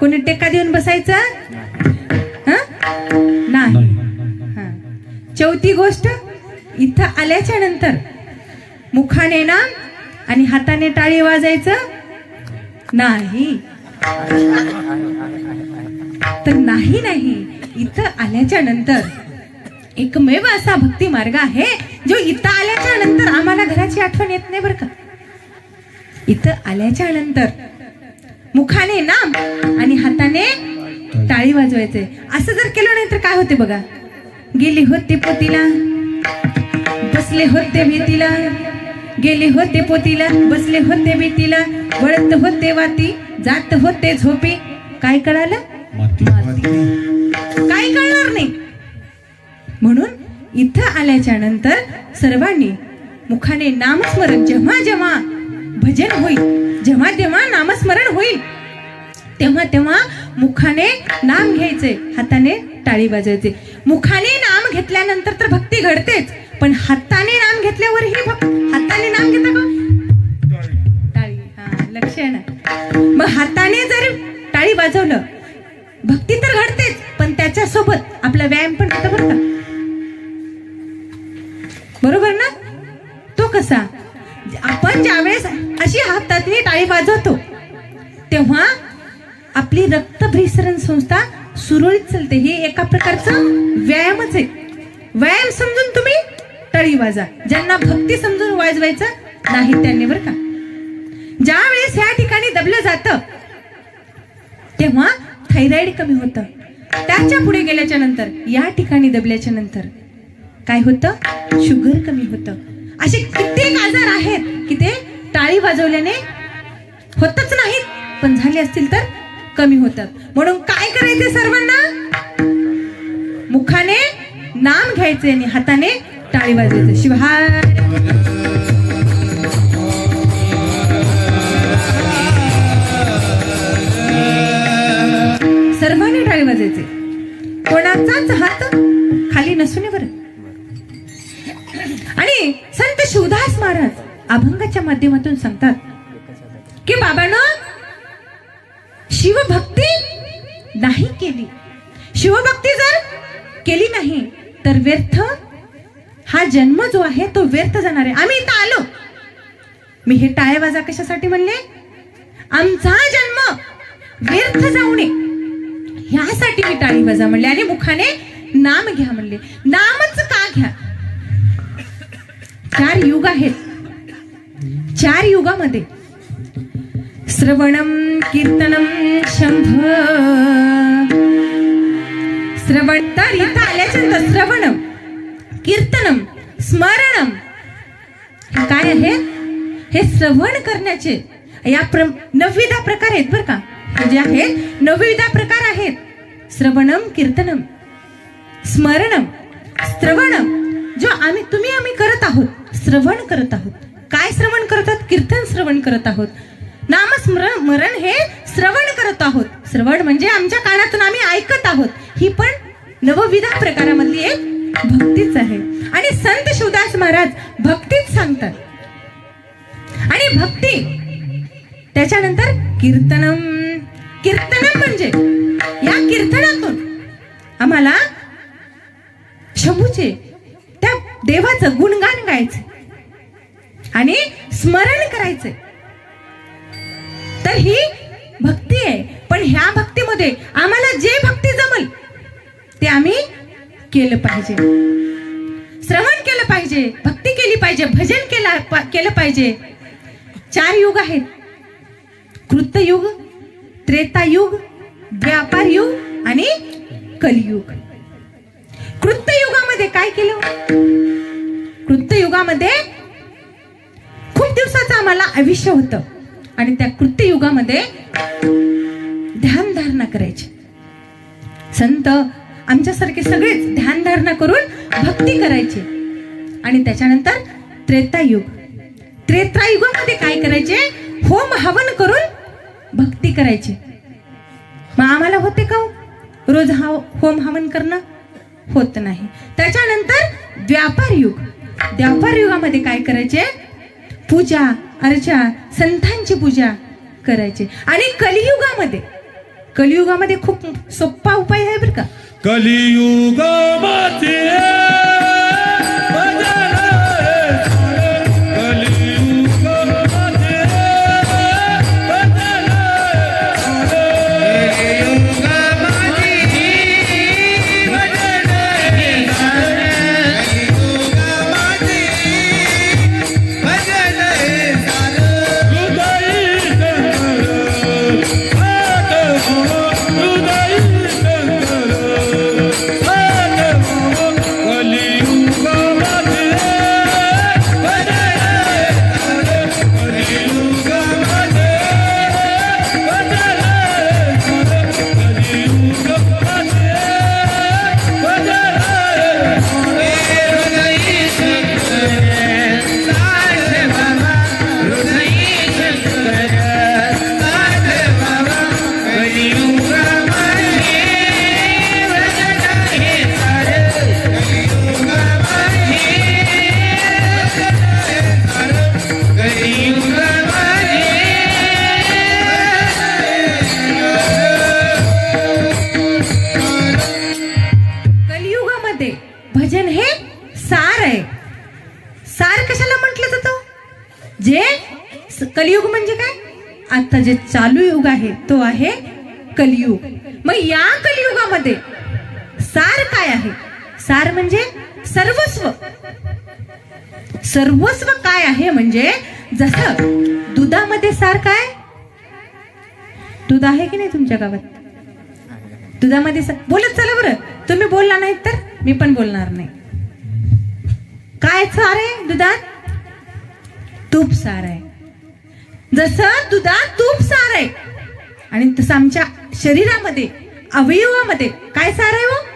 कोणी टेका देऊन बसायचं? हं? नाही. हा. चौथी गोष्ट इथं आल्याच्यानंतर मुखाने ना आणि हाताने टाळी वाजायचं? नाही. तर नाही नाही. इथं आल्याच्यानंतर एकमेव असा भक्ती मार्ग आहे जो इथं आल्याच्यानंतर आम्हाला घराची आठवण येत नाही बरं का? इथं आल्याच्यानंतर मुखाने नाम आणि हाताने टाळी वाजवायचे. असं जर केलं नाही तर काय होते बघा? गेली होते पोतीला बसले होते भीतीला गेले होते पोतीला बसले होते भीतीला वळत होते वाती जात होते झोपी. काय कळालं? काय कळणार नाही. म्हणून इथं आल्याच्यानंतर सर्वांनी मुखाने नामस्मरण जेव्हा जेव्हा भजन होईल. जेव्हा तेव्हा नामस्मरण होईल तेव्हा तेव्हा मुखाने नाम घ्यायचे हाताने टाळी वाजायचे. मुखाने नाम घेतल्यानंतर तर भक्ती घडतेच पण हाताने नाम घेतल्यावर ही भक् हाताने नाम घेता का? टाळी हा लक्ष आहे ना. मग हाताने जर टाळी वाजवलं भक्ती तर घडतेच पण त्याच्या सोबत आपला व्यायाम पण होता बरं का? बरोबर ना? तो कसा? हप्त्यात मी टाळी वाजवतो. तेव्हा आपली रक्तभिसरण संस्था सुरळीत चालते. हे एका प्रकारचं व्यायामच आहे. व्यायाम समजून तुम्ही टळी वाजा. ज्यांना भक्ती समजून वाजवायचं नाही त्यांनी बरं का. ज्या वेळेस ह्या ठिकाणी दबलं जातं तेव्हा थायरॉइड कमी होतं. त्याच्या पुढे गेल्याच्यानंतर या ठिकाणी दबल्याच्या नंतर काय होतं? शुगर कमी होतं. असे कित्येक आजार आहेत की ते टाळी वाजवल्याने होतच नाहीत पण झाले असतील तर कमी होतात. म्हणून काय करायचे सर्वांना? मुखाने नाम घ्यायचे आणि हाताने टाळी वाजवायचे. शिवाय सर्वांनी टाळी वाजायचे. कोणाचाच हात खाली नसून बरं. आणि संत शिवदास महाराज अभंगाच्या माध्यमातून सांगतात की बाबानं शिवभक्ती नाही केली. शिवभक्ती जर केली नाही तर व्यर्थ हा जन्म जो आहे तो व्यर्थ जाणार आहे. आम्ही इथं आलो. मी हे टाळ्या वाजा कशासाठी म्हणले? आमचा जन्म व्यर्थ जाऊ नये ह्यासाठी मी टाळी वाजा म्हणले आणि मुखाने नाम घ्या म्हणले. नामच का घ्या? चार युग आहेत. चार युगामध्ये. श्रवणम कीर्तनम शंभ श्रवण तर इथं आल्याच्यानंतर श्रवणम कीर्तनम स्मरणम काय आहे? हे श्रवण करण्याचे या प्र नवविधा प्रकार आहेत बरं का. म्हणजे जे आहेत नवविधा प्रकार आहेत. श्रवणम कीर्तनम स्मरणम श्रवणम जो आम्ही तुम्ही आम्ही करत आहोत श्रवण करत आहोत. काय श्रवण करत आहोत? कीर्तन श्रवण करत आहोत. नामस्मरण मरण हे श्रवण करत आहोत. श्रवण म्हणजे आमच्या कानातून आम्ही ऐकत आहोत. ही पण नवविधा प्रकारामधली एक भक्तीच आहे. आणि संत शिवदास महाराज भक्तीच सांगतात. आणि भक्ती त्याच्यानंतर कीर्तनम. कीर्तनम म्हणजे या कीर्तनातून आम्हाला शंभूचे त्या देवाचं गुणगान गायचं. आणि स्मरण करायचंय. तर ही भक्ती आहे. पण ह्या भक्तीमध्ये आम्हाला जे भक्ती जमल ते आम्ही केलं पाहिजे. श्रवण केलं पाहिजे भक्ती केली पाहिजे भजन केला केलं पाहिजे. चार युग आहेत. कृतयुग त्रेतायुग व्यापार युग आणि कलियुग. कृत्ययुगामध्ये काय केलं? कृत्ययुगामध्ये खूप दिवसाचं आम्हाला आयुष्य होतं. आणि त्या कृत्ययुगामध्ये ध्यान धारणा करायची. संत आमच्यासारखे सगळेच ध्यान धारणा करून भक्ती करायची. आणि त्याच्यानंतर त्रेतायुग. त्रेतायुगामध्ये काय करायचे? होम हवन करून भक्ती करायची. मग आम्हाला होते का हो? रोज हा होम हवन करणं? होत नाही. त्याच्यानंतर व्यापार युग व्यापार युगामध्ये काय करायचे? पूजा अर्चा संतांची पूजा करायचे. आणि कलियुगामध्ये कलियुगामध्ये खूप सोप्पा उपाय आहे बरं का? कलियुगामध्ये सात कलियुग म्हणजे काय? आता जे चालू युग आहे तो आहे कलियुग. मग या कलियुगामध्ये सार काय आहे? सार म्हणजे सर्वस्व. सर्वस्व काय आहे म्हणजे जसं दुधामध्ये सार काय? दूध आहे की नाही तुमच्या गावात? दुधामध्ये सार बोलत चला बरं. तुम्ही बोलला नाहीत तर मी पण बोलणार नाही. काय सार आहे दुधात? तूप सार आहे. जसं दुधात तूप सार आहे. आणि तसं आमच्या शरीरामध्ये अवयवामध्ये काय सार आहे हो?